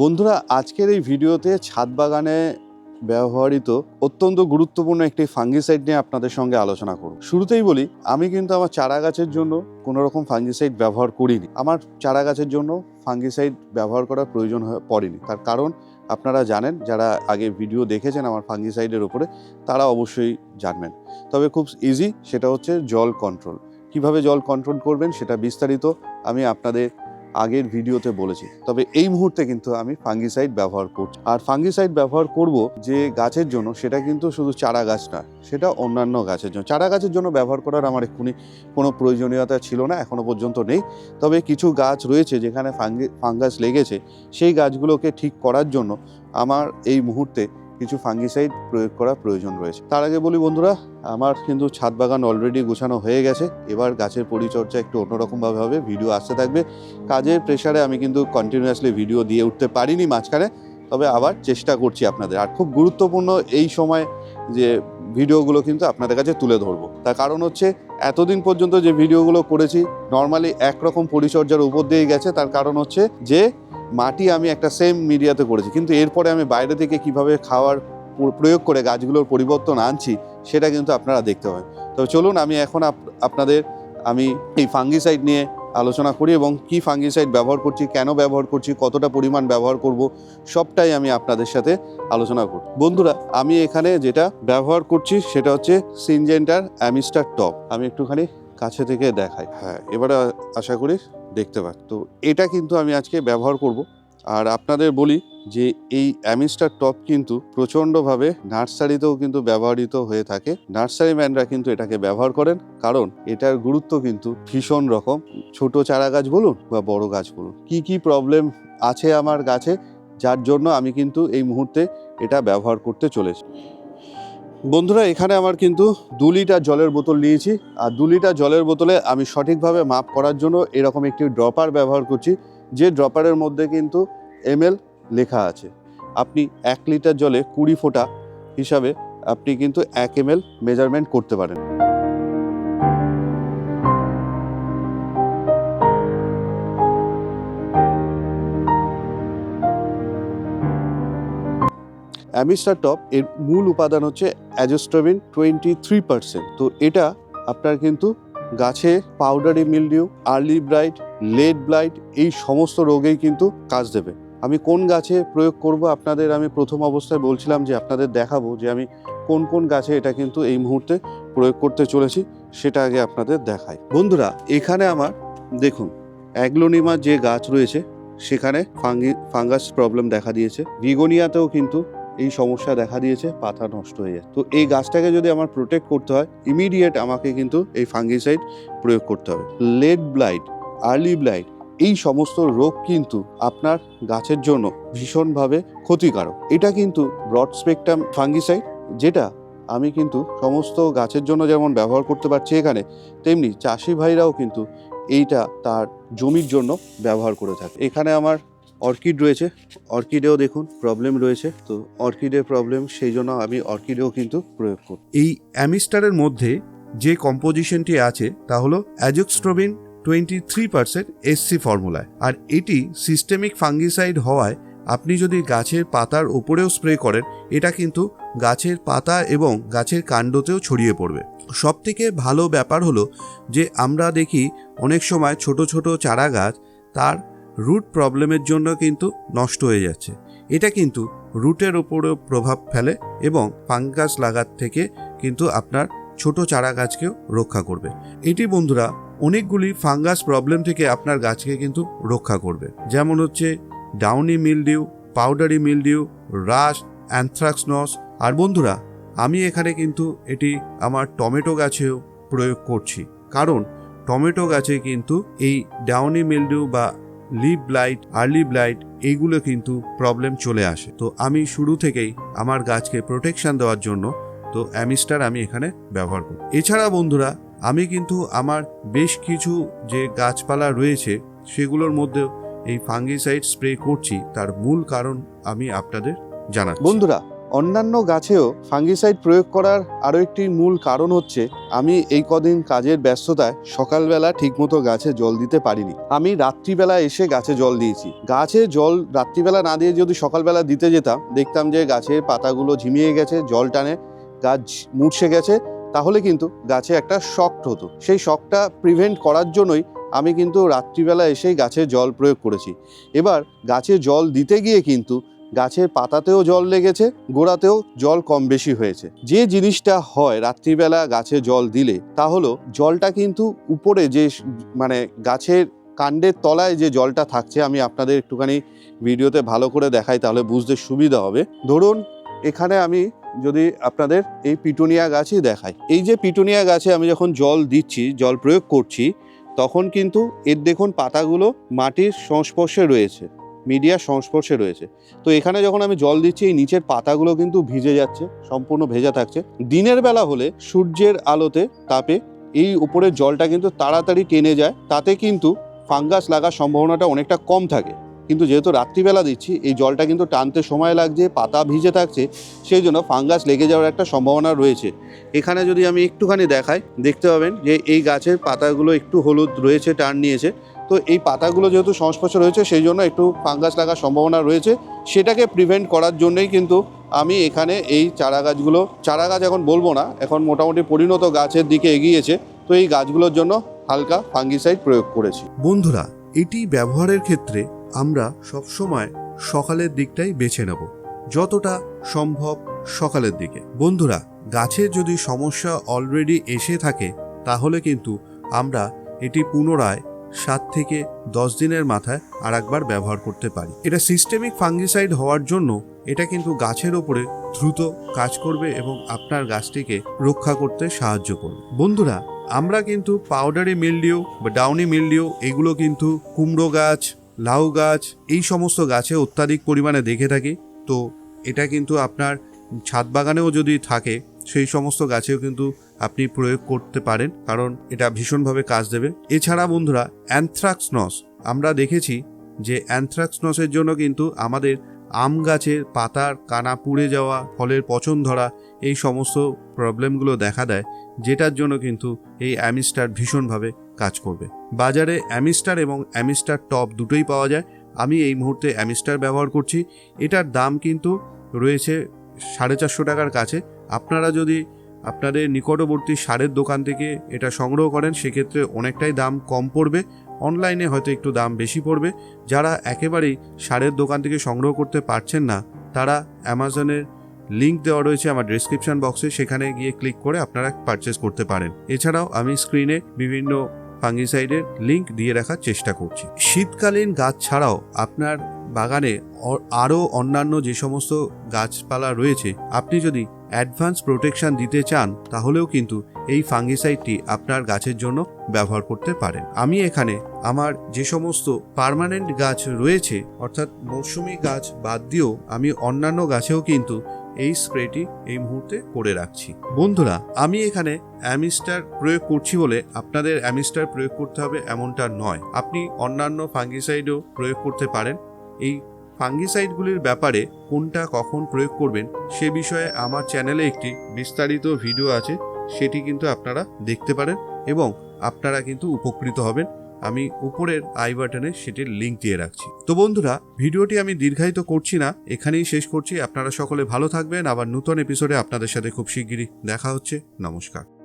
বন্ধুরা, আজকের এই ভিডিওতে ছাদ বাগানে ব্যবহৃত অত্যন্ত গুরুত্বপূর্ণ একটি ফাঙ্গিসাইড নিয়ে আপনাদের সঙ্গে আলোচনা করব। শুরুতেই বলি, আমি কিন্তু আমার চারা গাছের জন্য কোনো রকম ফাঙ্গিসাইড ব্যবহার করিনি। আমার চারা গাছের জন্য ফাঙ্গিসাইড ব্যবহার করার প্রয়োজন পড়েনি। তার কারণ আপনারা জানেন, যারা আগে ভিডিও দেখেছেন আমার ফাঙ্গিসাইডের উপরে, তারা অবশ্যই জানবেন। তবে খুব ইজি সেটা হচ্ছে জল কন্ট্রোল কীভাবে জল কন্ট্রোল করবেন, সেটা বিস্তারিত আমি আপনাদের আগের ভিডিওতে বলেছি। তবে এই মুহূর্তে কিন্তু আমি ফাঙ্গিসাইড ব্যবহার করছি। আর ফাঙ্গিসাইড ব্যবহার করব যে গাছের জন্য, সেটা কিন্তু শুধু চারা গাছ না, সেটা অন্যান্য গাছের জন্য। চারা গাছের জন্য ব্যবহার করার আমার এক্ষুনি কোনো প্রয়োজনীয়তা ছিল না, এখনও পর্যন্ত নেই। তবে কিছু গাছ রয়েছে যেখানে ফাঙ্গি ফাঙ্গাস লেগেছে, সেই গাছগুলোকে ঠিক করার জন্য আমার এই মুহূর্তে কিছু ফাঙ্গিসাইড প্রয়োগ করা প্রয়োজন রয়েছে। তার আগে বলি বন্ধুরা, আমার কিন্তু ছাদ বাগান অলরেডি গোছানো হয়ে গেছে। এবার গাছের পরিচর্যা একটু অন্যরকমভাবে হবে ভিডিও আসতে থাকবে। কাজের প্রেশারে আমি কিন্তু কন্টিনিউয়াসলি ভিডিও দিয়ে উঠতে পারিনি মাঝখানে, তবে আবার চেষ্টা করছি আপনাদের। আর খুব গুরুত্বপূর্ণ এই সময় যে ভিডিওগুলো কিন্তু আপনাদের কাছে তুলে ধরবো। তার কারণ হচ্ছে, এতদিন পর্যন্ত যে ভিডিওগুলো করেছি নর্মালি একরকম পরিচর্যার উপর দিয়ে গেছে। তার কারণ হচ্ছে যে মাটি আমি একটা সেম মিডিয়াতে করেছি। কিন্তু এরপরে আমি বাইরে থেকে কীভাবে খাওয়ার প্রয়োগ করে গাছগুলোর পরিবর্তন আনছি, সেটা কিন্তু আপনারা দেখতে পাবেন। তবে চলুন, আমি এখন আপ- আপনাদের, আমি এই ফাঙ্গিসাইড নিয়ে আলোচনা করি এবং কি ফাঙ্গিসাইড ব্যবহার করছি, কেন ব্যবহার করছি, কতটা পরিমাণ ব্যবহার করব, সবটাই আমি আপনাদের সাথে আলোচনা করব। বন্ধুরা, আমি এখানে যেটা ব্যবহার করছি, সেটা হচ্ছে সিনজেন্টার অ্যামিস্টার টপ আমি একটুখানি কাছে থেকে দেখাই। হ্যাঁ এবারে আশা করি দেখতে পাচ্ছ তো এটা কিন্তু আমি আজকে ব্যবহার করব। আর আপনাদের বলি যে এই অ্যামিস্টার টপ কিন্তু প্রচণ্ডভাবে নার্সারিতেও কিন্তু ব্যবহৃত হয়ে থাকে। নার্সারি ম্যানরা কিন্তু এটাকে ব্যবহার করেন। কারণ এটার গুরুত্ব কিন্তু ভীষণ রকম। ছোট চারা গাছ বলুন বা বড় গাছ বলুন। কি কি প্রবলেম আছে আমার গাছে? যার জন্য আমি কিন্তু এই মুহূর্তে এটা ব্যবহার করতে চলেছি। বন্ধুরা, এখানে আমার কিন্তু দু লিটার জলের বোতল নিয়েছি। আর দু লিটার জলের বোতলে আমি সঠিকভাবে মাপ করার জন্য এরকম একটি ড্রপার ব্যবহার করছি। যে ড্রপারের মধ্যে কিন্তু এম লেখা আছে। আপনি এক লিটার জলে কুড়ি ফোঁটা হিসাবে আপনি কিন্তু এক এম মেজারমেন্ট করতে পারেন। অ্যামিস্টার টপ এর মূল উপাদান হচ্ছে অ্যাজোস্ট্রোবিন টোয়েন্টি থ্রি পার্সেন্ট। তো এটা আপনার কিন্তু গাছে powdery mildew, early blight late blight এই সমস্ত রোগেই কিন্তু কাজ দেবে। আমি কোন গাছে প্রয়োগ করব আপনাদের আমি প্রথম অবস্থায় বলছিলাম যে আপনাদের দেখাবো যে আমি কোন কোন গাছে এটা কিন্তু এই মুহূর্তে প্রয়োগ করতে চলেছি, সেটা আগে আপনাদের দেখাই। বন্ধুরা, এখানে আমার দেখুন, অ্যাগ্লোনিমা যে গাছ রয়েছে, সেখানে ফাঙ্গি, ফাঙ্গাস প্রবলেম দেখা দিয়েছে। ভিগোনিয়াতেও কিন্তু এই সমস্যা দেখা দিয়েছে, পাতা নষ্ট হয়ে যায়। তো এই গাছটাকে যদি আমার প্রোটেক্ট করতে হয় ইমিডিয়েট আমাকে কিন্তু এই ফাঙ্গিসাইড প্রয়োগ করতে হবে। লেড ব্লাইট আর্লি ব্লাইট এই সমস্ত রোগ কিন্তু আপনার গাছের জন্য ভীষণভাবে ক্ষতিকারক। এটা কিন্তু ব্রড স্পেকট্রাম ফাঙ্গিসাইড যেটা আমি কিন্তু সমস্ত গাছের জন্য যেমন ব্যবহার করতে পারছি এখানে, তেমনি চাষি ভাইরাও কিন্তু এইটা তার জমির জন্য ব্যবহার করে থাকে। এখানে আমার অর্কিড রয়েছে। অর্কিডেও দেখুন প্রবলেম রয়েছে। তো অর্কিডের প্রবলেম সেই জন্য আমি অর্কিডেও কিন্তু প্রয়োগ করি। এই অ্যামিস্টারের মধ্যে যে কম্পোজিশনটি আছে, তা হলো azoxystrobin twenty three percent SC ফর্মুলায়। আর এটি সিস্টেমিক ফাঙ্গিসাইড হওয়ায় আপনি যদি গাছের পাতার ওপরেও স্প্রে করেন, এটা কিন্তু গাছের পাতা এবং গাছের কাণ্ডতেও ছড়িয়ে পড়বে। সব থেকে ভালো ব্যাপার হলো যে আমরা দেখি অনেক সময় ছোট ছোট চারা গাছ তার রুট প্রবলেমের জন্য কিন্তু নষ্ট হয়ে যাচ্ছে। এটা কিন্তু রুটের ওপরেও প্রভাব ফেলে এবং ফাঙ্গাস লাগার থেকে কিন্তু আপনার ছোট চারা গাছকেও রক্ষা করবে। এটি বন্ধুরা অনেকগুলি ফাঙ্গাস প্রবলেম থেকে আপনার গাছকে কিন্তু রক্ষা করবে। যেমন হচ্ছে downy mildew powdery mildew rust anthracnose আর বন্ধুরা, আমি এখানে কিন্তু এটি আমার টমেটো গাছেও প্রয়োগ করছি। কারণ টমেটো গাছে কিন্তু এই ডাউনি মিলডিউ বা লিপ ব্লাইট, আর্লি ব্লাইট এইগুলো কিন্তু প্রবলেম চলে আসে। তো আমি শুরু থেকেই আমার গাছকে প্রোটেকশন দেওয়ার জন্য তো অ্যামিস্টার আমি এখানে ব্যবহার করি। এছাড়া বন্ধুরা, আমি কিন্তু আমার বেশ কিছু যে গাছপালা রয়েছে, সেগুলোর মধ্যেও এই ফাঙ্গিসাইড স্প্রে করছি, তার মূল কারণ আমি আপনাদের জানাচ্ছি। বন্ধুরা অন্যান্য গাছেও ফাঙ্গিসাইড প্রয়োগ করার আরও একটি মূল কারণ হচ্ছে, আমি এই কদিন কাজের ব্যস্ততায় সকালবেলা ঠিকমতো গাছে জল দিতে পারিনি। আমি রাত্রিবেলা এসে গাছে জল দিয়েছি। গাছে জল রাত্রিবেলা না দিয়ে যদি সকালবেলা দিতে যেতাম, দেখতাম যে গাছের পাতাগুলো ঝিমিয়ে গেছে, জল টানে, গাছ মূর্ছে গেছে, তাহলে কিন্তু গাছে একটা শক্ট হতো। সেই শকটা প্রিভেন্ট করার জন্যই আমি কিন্তু রাত্রিবেলা এসেই গাছে জল প্রয়োগ করেছি। এবার গাছে জল দিতে গিয়ে কিন্তু গাছের পাতাতেও জল লেগেছে, গোড়াতেও জল কম বেশি হয়েছে। যে জিনিসটা হয় রাত্রিবেলা গাছে জল দিলে, তা হলো জলটা কিন্তু উপরে যে মানে গাছের কাণ্ডের তলায় যে জলটা থাকছে, আমি আপনাদের একটুখানি ভিডিওতে ভালো করে দেখাই, তাহলে বুঝতে সুবিধা হবে। ধরুন, এখানে আমি যদি আপনাদের এই পিটুনিয়া গাছই দেখাই। এই যে পিটুনিয়া গাছে আমি যখন জল দিচ্ছি, জল প্রয়োগ করছি, তখন কিন্তু এর দেখুন পাতাগুলো মাটির সংস্পর্শে রয়েছে। মিডিয়ার সংস্পর্শে রয়েছে। তো এখানে যখন আমি জল দিচ্ছি, এই নিচের পাতাগুলো কিন্তু ভিজে যাচ্ছে, সম্পূর্ণ ভেজা থাকছে। দিনের বেলা হলে সূর্যের আলোতে তাপে এই উপরের জলটা কিন্তু তাড়াতাড়ি টেনে যায়, তাতে কিন্তু ফাঙ্গাস লাগার সম্ভাবনাটা অনেকটা কম থাকে। কিন্তু যেহেতু রাত্রিবেলা দিচ্ছি, এই জলটা কিন্তু টানতে সময় লাগছে, পাতা ভিজে থাকছে, সেই জন্য ফাঙ্গাস লেগে যাওয়ার একটা সম্ভাবনা রয়েছে। এখানে যদি আমি একটুখানি দেখাই, দেখতে পাবেন যে এই গাছের পাতাগুলো একটু হলুদ রয়েছে টার্ন নিয়েছে। তো এই পাতাগুলো যেহেতু সংস্পর্শে রয়েছে, সেই জন্য একটু ফাঙ্গাস লাগার সম্ভাবনা রয়েছে। সেটাকে প্রিভেন্ট করার জন্যই কিন্তু আমি এখানে এই চারা গাছগুলো চারা গাছ এখন বলব না, এখন মোটামুটি পরিণত গাছের দিকে এগিয়েছে। তো এই গাছগুলোর জন্য হালকা ফাঙ্গিসাইড প্রয়োগ করেছি। বন্ধুরা, এটি ব্যবহারের ক্ষেত্রে আমরা সবসময় সকালের দিকটাই বেছে নেব। যতটা সম্ভব সকালের দিকে। বন্ধুরা গাছের যদি সমস্যা অলরেডি এসে থাকে, তাহলে কিন্তু আমরা এটি পুনরায় সাত থেকে দশ দিনের মাথায় আর একবার ব্যবহার করতে পারি। এটা সিস্টেমিক ফাঙ্গিসাইড হওয়ার জন্য এটা কিন্তু গাছের ওপরে দ্রুত কাজ করবে এবং আপনার গাছটিকে রক্ষা করতে সাহায্য করবে। বন্ধুরা, আমরা কিন্তু পাউডারি মিলডিউ বা ডাউনি মিলডিউ এগুলো কিন্তু কুমড়ো গাছ, লাউ গাছ, এই সমস্ত গাছে অত্যাধিক পরিমাণে দেখে থাকি। তো এটা কিন্তু আপনার ছাদ বাগানেও যদি থাকে, সেই সমস্ত গাছেও কিন্তু আপনি প্রয়োগ করতে পারেন, কারণ এটা ভীষণভাবে কাজ দেবে। এছাড়া বন্ধুরা অ্যানথ্রাক্সনস আমরা দেখেছি যে অ্যানথ্রাক্সনসের জন্য কিন্তু আমাদের আম গাছের পাতার কানা পুড়ে যাওয়া, ফলের পচন ধরা, এই সমস্ত প্রবলেমগুলো দেখা দেয়, যেটার জন্য কিন্তু এই অ্যামিস্টার ভীষণভাবে কাজ করবে। বাজারে অ্যামিস্টার এবং অ্যামিস্টার টপ দুটোই পাওয়া যায়। আমি এই মুহূর্তে অ্যামিস্টার ব্যবহার করছি। এটার দাম কিন্তু রয়েছে সাড়ে চারশো টাকার কাছে। আপনারা যদি আপনাদের নিকটবর্তী সারের দোকান থেকে এটা সংগ্রহ করেন, সেক্ষেত্রে অনেকটাই দাম কম পড়বে। অনলাইনে হয়তো একটু দাম বেশি পড়বে। যারা একেবারেই সারের দোকান থেকে সংগ্রহ করতে পারছেন না, তারা অ্যামাজনের লিঙ্ক দেওয়া রয়েছে আমার ডিসক্রিপশন বক্সে, সেখানে গিয়ে ক্লিক করে আপনারা পারচেস করতে পারেন। এছাড়াও আমি স্ক্রিনে বিভিন্ন ফাঙ্গিসাইডের লিঙ্ক দিয়ে রাখার চেষ্টা করছি। শীতকালীন গাছ ছাড়াও আপনার বাগানে আরও অন্যান্য যে সমস্ত গাছপালা রয়েছে, আপনি যদি অ্যাডভান্স প্রোটেকশন দিতে চান, তাহলেও কিন্তু এই ফাঙ্গিসাইডটি আপনার গাছের জন্য ব্যবহার করতে পারেন। আমি এখানে আমার যে সমস্ত পার্মানেন্ট গাছ রয়েছে, অর্থাৎ মৌসুমি গাছ বাদ দিয়েও আমি অন্যান্য গাছেও কিন্তু এই স্প্রেটি এই মুহূর্তে করে রাখছি। বন্ধুরা, আমি এখানে অ্যামিস্টার প্রয়োগ করছি বলে আপনাদের অ্যামিস্টার প্রয়োগ করতে হবে এমনটা নয়। আপনি অন্যান্য ফাঙ্গিসাইডও প্রয়োগ করতে পারেন। এই ফাঙ্গিসাইডগুলির ব্যাপারে কোনটা কখন প্রয়োগ করবেন সে বিষয়ে আমার চ্যানেলে একটি বিস্তারিত ভিডিও আছে, সেটি কিন্তু আপনারা দেখতে পারেন এবং আপনারা কিন্তু উপকৃত হবেন। আমি উপরের আই বাটনে সেটির লিঙ্ক দিয়ে রাখছি। তো বন্ধুরা, ভিডিওটি আমি দীর্ঘায়িত করছি না, এখানেই শেষ করছি। আপনারা সকলে ভালো থাকবেন। আবার নতুন এপিসোডে আপনাদের সাথে খুব শিগগিরই দেখা হচ্ছে। নমস্কার।